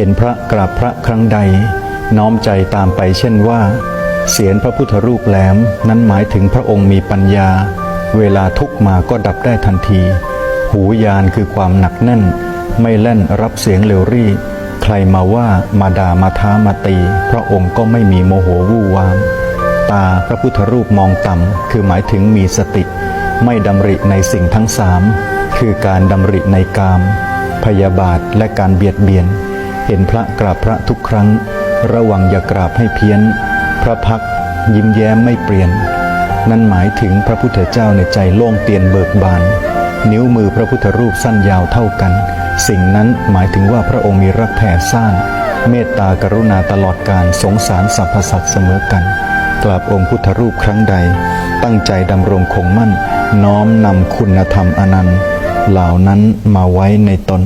เห็นพระกราบพระครั้งใด น้อมใจตามไปเช่นว่า เสียนพระพุทธรูปแหลมนั้นหมายถึงพระองค์มีปัญญา เวลาทุกมาก็ดับได้ทันที หูยานคือความหนักแน่น ไม่เล่นรับเสียงเร็วรี่ ใครมาว่ามาด่ามาท้ามาตี พระองค์ก็ไม่มีโมโหวู่วาม ตาพระพุทธรูปมองต่ำคือหมายถึงมีสติ ไม่ดำริในสิ่งทั้งสามคือการดำริในกาม พยาบาทและการเบียดเบียน เห็นพระกราบพระทุกครั้ง ระวังอย่ากราบให้เพี้ยน พระพักยิ้มแย้มไม่เปลี่ยน นั่นหมายถึงพระพุทธเจ้าในใจโล่งเตียนเบิกบาน นิ้วมือพระพุทธรูปสั้นยาวเท่ากัน สิ่งนั้นหมายถึงว่าพระองค์มีรักแผ่ซ่าน เมตตากรุณาตลอดการสงสารสรรพสัตว์เสมอกัน กราบองค์พุทธรูปครั้งใด ตั้งใจดำรงคงมั่น น้อมนำคุณธรรมอนันต์ เหล่านั้นมาไว้ในตน